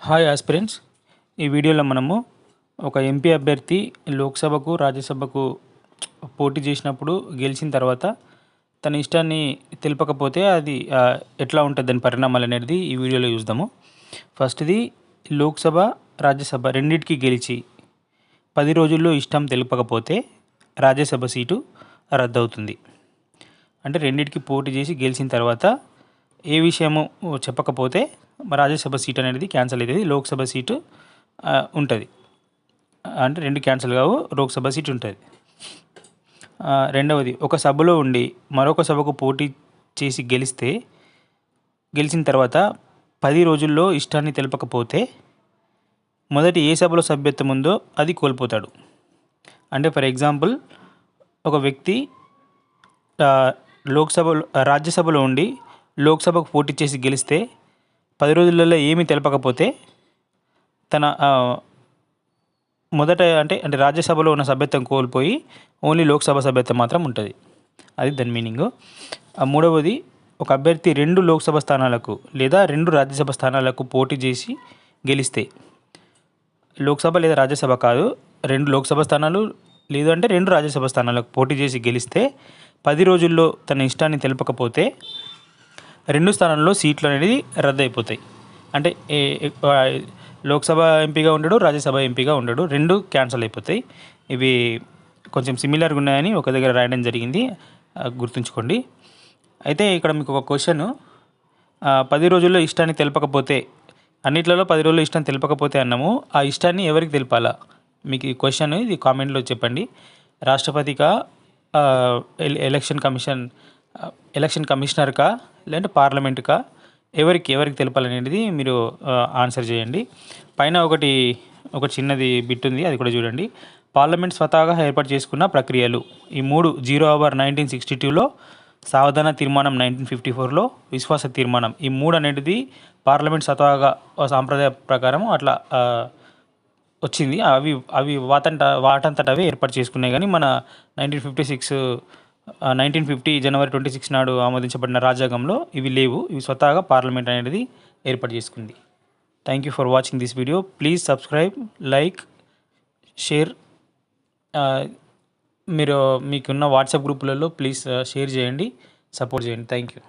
Hi aspirants ఈ వీడియోలో మనము ఒక ఎంపీ అభ్యర్థి లోక్సభకు రాజ్యసభకు పోటీ చేసినప్పుడు గెలిచిన తర్వాత తన ఇష్టాన్ని తెలపకపోతే అది ఎట్లా ఉంటుంది దాని పరిణామాలు అనేది ఈ వీడియోలో చూద్దాము. ఫస్ట్ది లోక్సభ రాజ్యసభ రెండింటికి గెలిచి పది రోజుల్లో ఇష్టం తెలపకపోతే రాజ్యసభ సీటు రద్దవుతుంది. అంటే రెండింటికి పోటీ చేసి గెలిచిన తర్వాత ఏ విషయము చెప్పకపోతే రాజ్యసభ సీట్ అనేది క్యాన్సిల్ అవుతుంది. లోక్సభ సీటు ఉంటుంది. అంటే రెండు క్యాన్సిల్ కావు లోక్సభ సీట్ ఉంటుంది. రెండవది ఒక సభలో ఉండి మరొక సభకు పోటీ చేసి గెలిస్తే గెలిచిన తర్వాత పది రోజుల్లో ఇష్టాన్ని తెలపకపోతే మొదటి ఏ సభలో సభ్యత్వం ఉందో అది కోల్పోతాడు. అంటే ఫర్ ఎగ్జాంపుల్ ఒక వ్యక్తి లోక్సభ లోక్సభలో రాజ్యసభలో ఉండి లోక్సభకు పోటీ చేసి గెలిస్తే పది రోజులలో ఏమీ తెలపకపోతే తన మొదట అంటే అంటే రాజ్యసభలో ఉన్న సభ్యత్వం కోల్పోయి ఓన్లీ లోక్సభ సభ్యత్వం మాత్రం ఉంటుంది. అది దాని మీనింగ్. ఆ మూడవది ఒక అభ్యర్థి రెండు లోక్సభ స్థానాలకు లేదా రెండు రాజ్యసభ స్థానాలకు పోటీ చేసి గెలిస్తే లోక్సభ లేదా రాజ్యసభ కాదు రెండు లోక్సభ స్థానాలు లేదు అంటే రెండు రాజ్యసభ స్థానాలకు పోటీ చేసి గెలిస్తే పది రోజుల్లో తన ఇష్టాన్ని తెలపకపోతే రెండు స్థానంలో సీట్లు అనేది రద్దయిపోతాయి. అంటే లోక్సభ ఎంపీగా ఉండడు రాజ్యసభ ఎంపీగా ఉండడు. రెండు క్యాన్సిల్ అయిపోతాయి. ఇవి కొంచెం సిమిలర్గా ఉన్నాయని ఒక దగ్గర రాయడం జరిగింది. గుర్తుంచుకోండి. అయితే ఇక్కడ మీకు ఒక క్వశ్చన్. పది రోజుల్లో ఇష్టాన్ని తెలపకపోతే అన్నిట్లలో పది రోజుల్లో ఇష్టం తెలపకపోతే అన్నాము ఆ ఇష్టాన్ని ఎవరికి తెలపాలా? మీకు ఈ క్వశ్చన్ ఇది కామెంట్లో చెప్పండి. రాష్ట్రపతిగా ఎలక్షన్ కమిషన్ ఎలక్షన్ కమిషనర్కా లేదంటే పార్లమెంట్కా ఎవరికి ఎవరికి తెలపాలనేది మీరు ఆన్సర్ చేయండి. పైన ఒకటి ఒక చిన్నది బిట్ ఉంది అది కూడా చూడండి. పార్లమెంట్ స్వతహాగా ఏర్పాటు చేసుకున్న ప్రక్రియలు. ఈ మూడు జీరో అవర్ నైన్టీన్ సిక్స్టీ టూలో సావధాన తీర్మానం నైన్టీన్ ఫిఫ్టీ ఫోర్లో విశ్వాస తీర్మానం. ఈ మూడు అనేది పార్లమెంట్ స్వతహాగా సాంప్రదాయ ప్రకారం అట్లా వచ్చింది. అవి అవి వాతంట వాటంతట అవే ఏర్పాటు చేసుకున్నాయి. కానీ మన nineteen fifty six nineteen fifty జనవరి ట్వంటీ సిక్స్ నాడు ఆమోదించబడిన రాజ్యాంగంలో ఇవి లేవు. ఇవి స్వతహాగా పార్లమెంట్ అనేది ఏర్పాటు చేసుకుంది. Thank you for watching this video please subscribe like share మీరు మీకున్న వాట్సాప్ గ్రూపులలో ప్లీజ్ షేర్ చేయండి. సపోర్ట్ చేయండి. Thank you